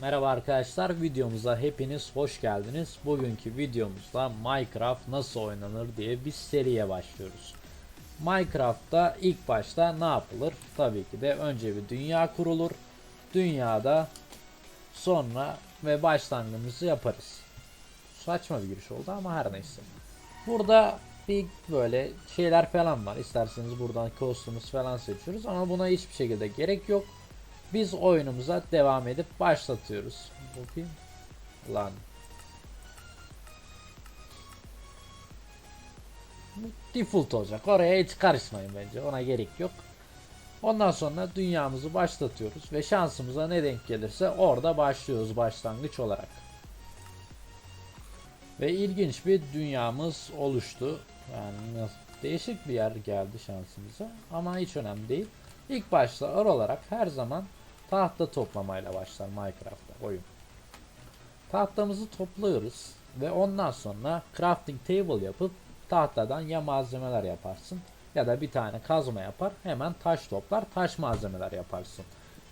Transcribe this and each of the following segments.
Merhaba arkadaşlar videomuza hepiniz hoş geldiniz. Bugünkü videomuzda Minecraft nasıl oynanır diye bir seriye başlıyoruz. Minecraft'ta ilk başta ne yapılır? Tabii ki de önce bir dünya kurulur. Dünyada sonra ve başlangıcımızı yaparız. Saçma bir giriş oldu ama her neyse. Burada bir böyle şeyler falan var. İsterseniz buradan kostümümüz falan seçiyoruz ama buna hiçbir şekilde gerek yok. Biz oyunumuza devam edip başlatıyoruz. Bakayım. Lan. Default olacak. Oraya hiç karışmayın bence. Ona gerek yok. Ondan sonra dünyamızı başlatıyoruz ve şansımıza ne denk gelirse orada başlıyoruz başlangıç olarak. Ve ilginç bir dünyamız oluştu. Yani değişik bir yer geldi şansımıza ama hiç önemli değil. İlk başta olarak her zaman tahta toplamayla başlar Minecraft'ta oyun. Tahtamızı topluyoruz ve ondan sonra crafting table yapıp tahtadan ya malzemeler yaparsın ya da bir tane kazma yapar hemen taş toplar taş malzemeler yaparsın.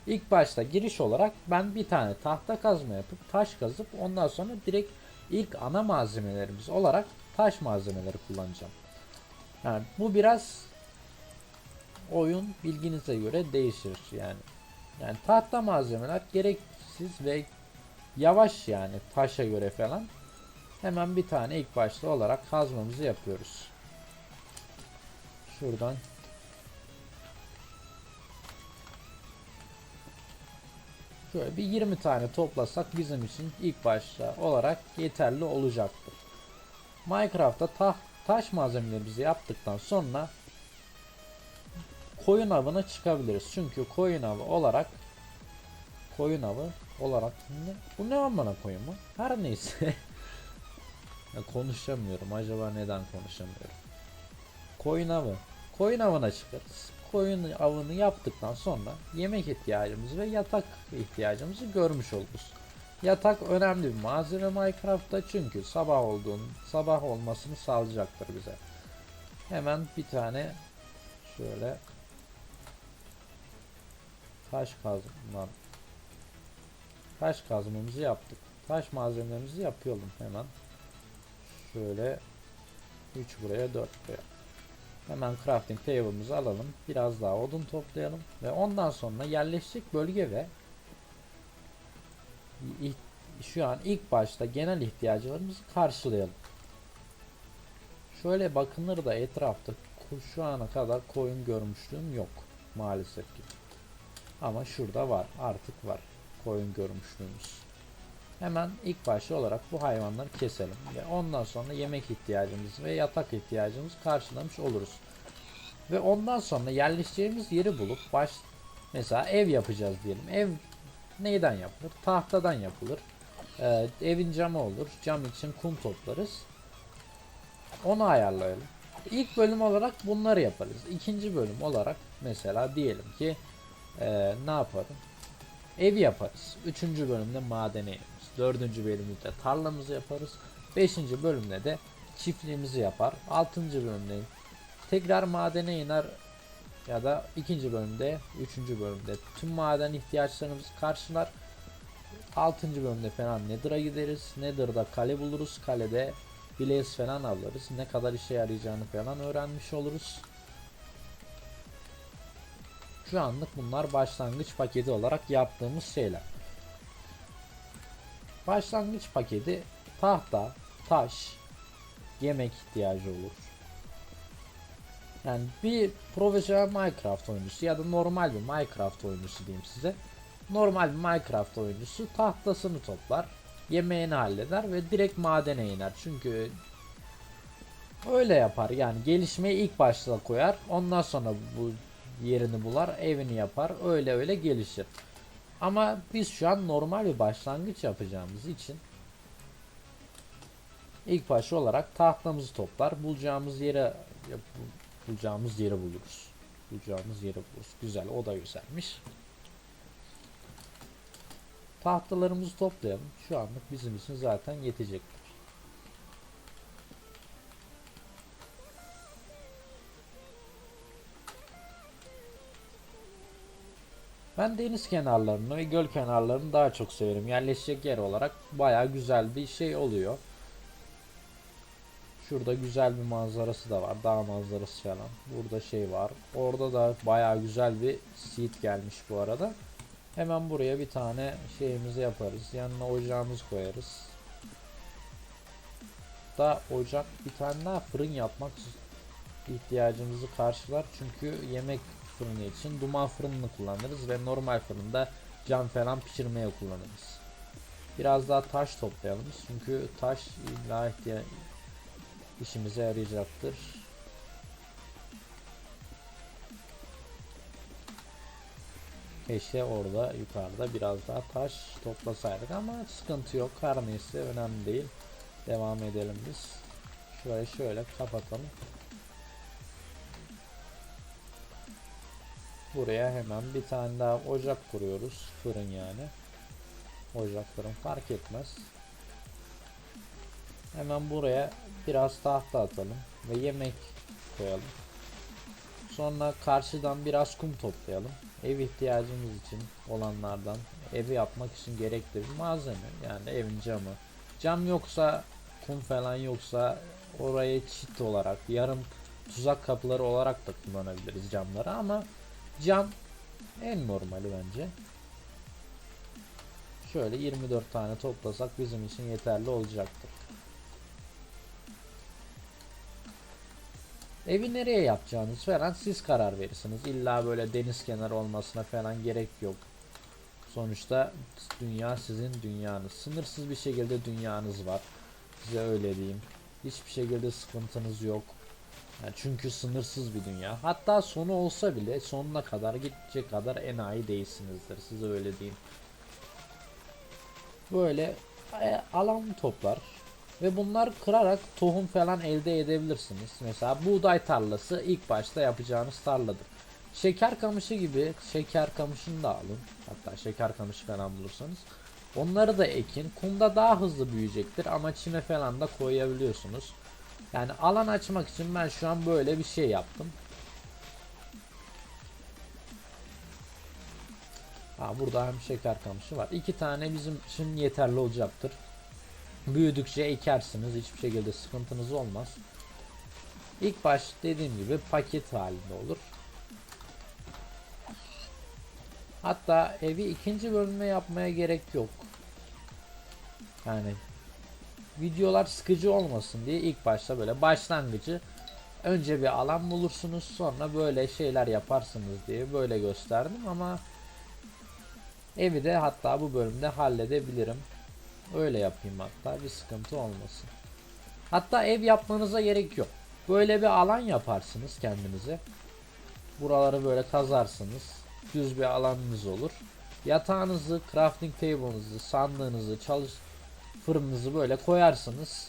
İlk başta giriş olarak ben bir tane tahta kazma yapıp taş kazıp ondan sonra direkt ilk ana malzemelerimiz olarak taş malzemeleri kullanacağım. Yani bu biraz oyun bilginize göre değişir yani. Yani tahta malzemeler gereksiz ve yavaş yani taşa göre falan. Hemen bir tane ilk başta olarak kazmamızı yapıyoruz. Şuradan Şöyle bir 20 tane toplasak bizim için ilk başta olarak yeterli olacaktır. Minecraft'ta ta taş malzemelerimizi yaptıktan sonra koyun avına çıkabiliriz. Çünkü koyun avı olarak koyun avı olarak ne? Bu ne amına koyun mu? Her neyse. ya konuşamıyorum. Acaba neden konuşamıyorum? Koyun avı. Koyun avına çıkarız. Koyun avını yaptıktan sonra yemek ihtiyacımızı ve yatak ihtiyacımızı görmüş oluruz. Yatak önemli bir malzeme Minecraft'ta çünkü sabah olduğun sabah olmasını sağlayacaktır bize. Hemen bir tane şöyle taş kazma taş kazmamızı yaptık. Taş malzemelerimizi yapıyordum hemen. Şöyle 3 buraya 4 buraya. Hemen crafting table'ımızı alalım. Biraz daha odun toplayalım ve ondan sonra yerleşecek bölge ve şu an ilk başta genel ihtiyaçlarımızı karşılayalım. Şöyle bakınır da etrafta şu ana kadar koyun görmüşlüğüm yok maalesef ki. Ama şurada var. Artık var. Koyun görmüşlüğümüz. Hemen ilk başta olarak bu hayvanları keselim. Ve ondan sonra yemek ihtiyacımız ve yatak ihtiyacımızı karşılamış oluruz. Ve ondan sonra yerleşeceğimiz yeri bulup baş mesela ev yapacağız diyelim. Ev neyden yapılır? Tahtadan yapılır. Ee, evin camı olur. Cam için kum toplarız. Onu ayarlayalım. İlk bölüm olarak bunları yaparız. İkinci bölüm olarak mesela diyelim ki ee, ne yaparım? Evi yaparız. Üçüncü bölümde madene ineriz. Dördüncü bölümde tarlamızı yaparız. Beşinci bölümde de çiftliğimizi yapar. Altıncı bölümde tekrar madene iner ya da ikinci bölümde, üçüncü bölümde tüm maden ihtiyaçlarımızı karşılar. Altıncı bölümde falan Nether'a gideriz. Nether'da kale buluruz. Kalede Blaze falan alırız. Ne kadar işe yarayacağını falan öğrenmiş oluruz. Şu anlık bunlar başlangıç paketi olarak yaptığımız şeyler. Başlangıç paketi tahta, taş, yemek ihtiyacı olur. Yani bir profesyonel Minecraft oyuncusu ya da normal bir Minecraft oyuncusu diyeyim size. Normal bir Minecraft oyuncusu tahtasını toplar, yemeğini halleder ve direkt madene iner. Çünkü öyle yapar yani gelişmeyi ilk başta koyar ondan sonra bu yerini bular, evini yapar, öyle öyle gelişir. Ama biz şu an normal bir başlangıç yapacağımız için ilk başta olarak tahtamızı toplar, bulacağımız yere bulacağımız yeri buluruz. Bulacağımız yeri buluruz. Güzel, o da güzelmiş. Tahtalarımızı toplayalım. Şu anlık bizim için zaten yetecektir. Ben deniz kenarlarını ve göl kenarlarını daha çok severim. Yerleşecek yer olarak baya güzel bir şey oluyor. Şurada güzel bir manzarası da var. Dağ manzarası falan. Burada şey var. Orada da baya güzel bir seat gelmiş bu arada. Hemen buraya bir tane şeyimizi yaparız. Yanına ocağımızı koyarız. Da ocak bir tane daha fırın yapmak ihtiyacımızı karşılar. Çünkü yemek fırını için duman fırınını kullanırız ve normal fırında cam falan pişirmeye kullanırız. Biraz daha taş toplayalım. Çünkü taş illa işimize yarayacaktır. Keşke orada yukarıda biraz daha taş toplasaydık ama sıkıntı yok. Her önemli değil. Devam edelim biz. Şöyle şöyle kapatalım. Buraya hemen bir tane daha ocak kuruyoruz. Fırın yani. Ocak fırın fark etmez. Hemen buraya biraz tahta atalım ve yemek koyalım. Sonra karşıdan biraz kum toplayalım. Ev ihtiyacımız için olanlardan evi yapmak için gerekli bir malzeme. Yani evin camı. Cam yoksa kum falan yoksa orayı çit olarak yarım tuzak kapıları olarak da kullanabiliriz camları ama cam en normali bence. Şöyle 24 tane toplasak bizim için yeterli olacaktır. Evi nereye yapacağınız falan siz karar verirsiniz. İlla böyle deniz kenarı olmasına falan gerek yok. Sonuçta dünya sizin dünyanız. Sınırsız bir şekilde dünyanız var. Size öyle diyeyim. Hiçbir şekilde sıkıntınız yok. Yani çünkü sınırsız bir dünya. Hatta sonu olsa bile sonuna kadar gidecek kadar enayi değilsinizdir. Size öyle diyeyim. Böyle e, alan toplar. Ve bunlar kırarak tohum falan elde edebilirsiniz. Mesela buğday tarlası ilk başta yapacağınız tarladır. Şeker kamışı gibi şeker kamışını da alın. Hatta şeker kamışı falan bulursanız. Onları da ekin. Kumda daha hızlı büyüyecektir ama çime falan da koyabiliyorsunuz. Yani alan açmak için ben şu an böyle bir şey yaptım. Ha burada hem şeker kamışı var. İki tane bizim için yeterli olacaktır. Büyüdükçe ekersiniz. Hiçbir şekilde sıkıntınız olmaz. İlk baş dediğim gibi paket halinde olur. Hatta evi ikinci bölüme yapmaya gerek yok. Yani videolar sıkıcı olmasın diye ilk başta böyle başlangıcı önce bir alan bulursunuz sonra böyle şeyler yaparsınız diye böyle gösterdim ama evi de hatta bu bölümde halledebilirim. Öyle yapayım hatta bir sıkıntı olmasın. Hatta ev yapmanıza gerek yok. Böyle bir alan yaparsınız kendinize. Buraları böyle kazarsınız. Düz bir alanınız olur. Yatağınızı, crafting table'ınızı, sandığınızı, çalış fırınınızı böyle koyarsınız.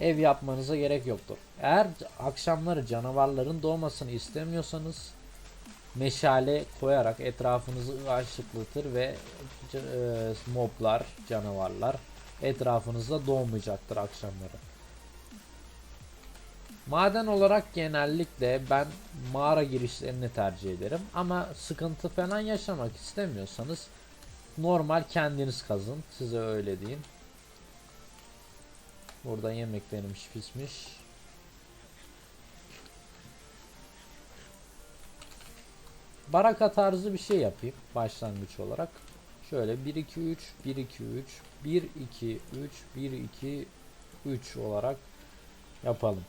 Ev yapmanıza gerek yoktur. Eğer akşamları canavarların doğmasını istemiyorsanız meşale koyarak etrafınızı aşıklatır ve e, moblar, canavarlar etrafınızda doğmayacaktır akşamları. Maden olarak genellikle ben mağara girişlerini tercih ederim ama sıkıntı falan yaşamak istemiyorsanız normal kendiniz kazın size öyle diyeyim. Burada yemeklerimiz pişmiş. Baraka tarzı bir şey yapayım başlangıç olarak. Şöyle 1 2 3 1 2 3 1 2 3 1 2 3 olarak yapalım.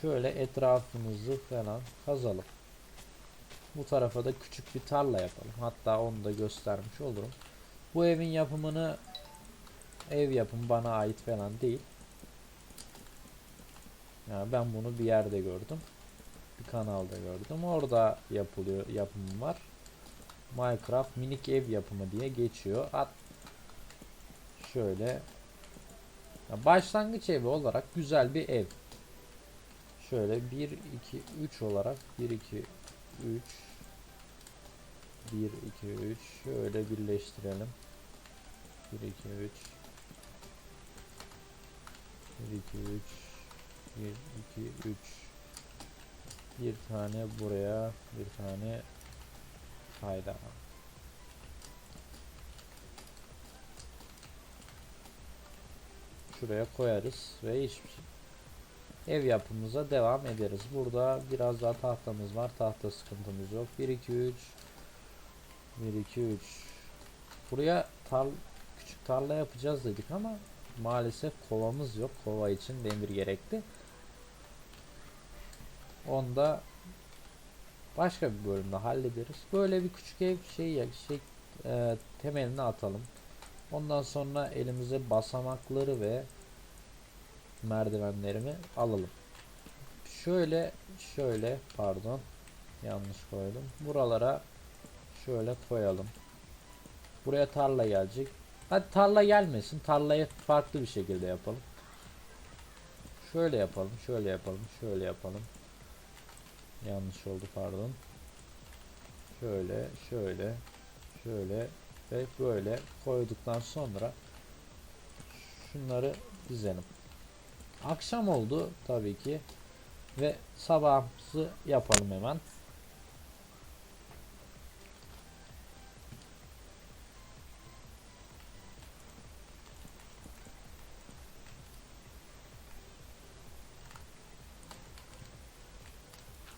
Şöyle etrafımızı falan kazalım. Bu tarafa da küçük bir tarla yapalım. Hatta onu da göstermiş olurum. Bu evin yapımını ev yapımı bana ait falan değil. Yani ben bunu bir yerde gördüm. Bir kanalda gördüm. Orada yapılıyor yapımı var. Minecraft minik ev yapımı diye geçiyor. At şöyle ya başlangıç evi olarak güzel bir ev. Şöyle 1 2 3 olarak 1 2 3 1 2 3 şöyle birleştirelim. 1 2 3 1 2 3 1 2 3 bir tane buraya bir tane hayda şuraya koyarız ve hiçbir şey. ev yapımıza devam ederiz. Burada biraz daha tahtamız var. Tahta sıkıntımız yok. 1 2 3 1 2 3 buraya tarl küçük tarla yapacağız dedik ama maalesef kovamız yok. Kova için demir gerekti. Onda başka bir bölümde hallederiz. Böyle bir küçük ev şey şey e, temelini atalım. Ondan sonra elimize basamakları ve merdivenlerimi alalım. Şöyle şöyle pardon yanlış koydum. Buralara şöyle koyalım. Buraya tarla gelecek. Hadi tarla gelmesin. Tarlayı farklı bir şekilde yapalım. Şöyle yapalım, şöyle yapalım, şöyle yapalım. Yanlış oldu pardon. Şöyle, şöyle, şöyle ve böyle koyduktan sonra şunları dizelim. Akşam oldu tabii ki ve sabahımızı yapalım hemen.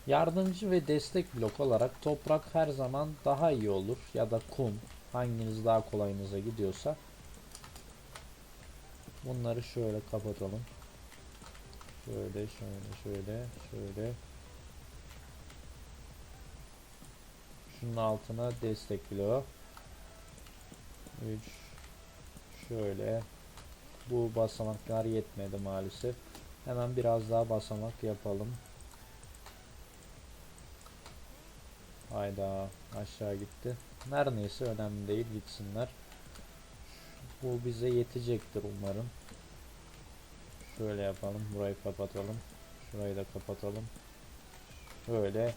Yardımcı ve destek blok olarak toprak her zaman daha iyi olur ya da kum hanginiz daha kolayınıza gidiyorsa. Bunları şöyle kapatalım. Şöyle şöyle şöyle şöyle. Şunun altına destek bloğu. 3 şöyle. Bu basamaklar yetmedi maalesef. Hemen biraz daha basamak yapalım Hayda aşağı gitti. Her neyse önemli değil gitsinler. Bu bize yetecektir umarım. Şöyle yapalım. Burayı kapatalım. Şurayı da kapatalım. Şöyle.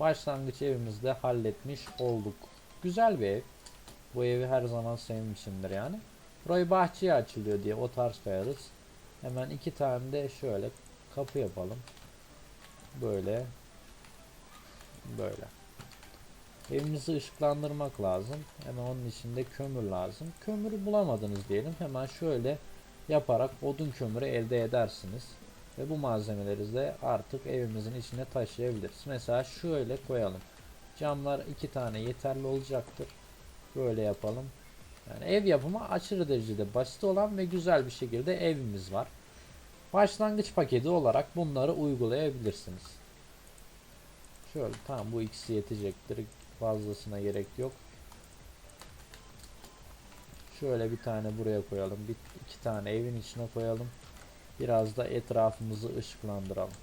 Başlangıç evimizde halletmiş olduk. Güzel bir ev. Bu evi her zaman sevmişimdir yani. Burayı bahçeye açılıyor diye o tarz koyarız. Hemen iki tane de şöyle kapı yapalım. Böyle. Böyle. Evimizi ışıklandırmak lazım. Hemen onun için de kömür lazım. Kömürü bulamadınız diyelim. Hemen şöyle yaparak odun kömürü elde edersiniz. Ve bu malzemeleri de artık evimizin içine taşıyabiliriz. Mesela şöyle koyalım. Camlar iki tane yeterli olacaktır. Böyle yapalım. Yani ev yapımı aşırı derecede basit olan ve güzel bir şekilde evimiz var. Başlangıç paketi olarak bunları uygulayabilirsiniz. Şöyle tamam bu ikisi yetecektir. Fazlasına gerek yok. Şöyle bir tane buraya koyalım. Bir, iki tane evin içine koyalım. Biraz da etrafımızı ışıklandıralım.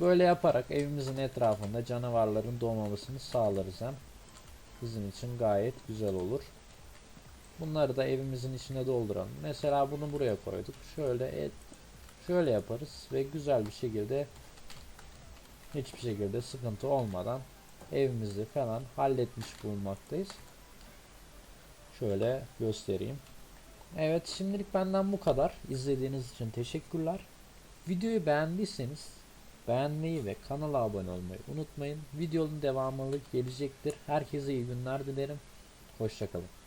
Böyle yaparak evimizin etrafında canavarların doğmamasını sağlarız hem. Bizim için gayet güzel olur. Bunları da evimizin içine dolduralım. Mesela bunu buraya koyduk. Şöyle et, şöyle yaparız ve güzel bir şekilde hiçbir şekilde sıkıntı olmadan evimizi falan halletmiş bulunmaktayız. Şöyle göstereyim. Evet şimdilik benden bu kadar. İzlediğiniz için teşekkürler. Videoyu beğendiyseniz beğenmeyi ve kanala abone olmayı unutmayın. Videonun devamı gelecektir. Herkese iyi günler dilerim. Hoşçakalın.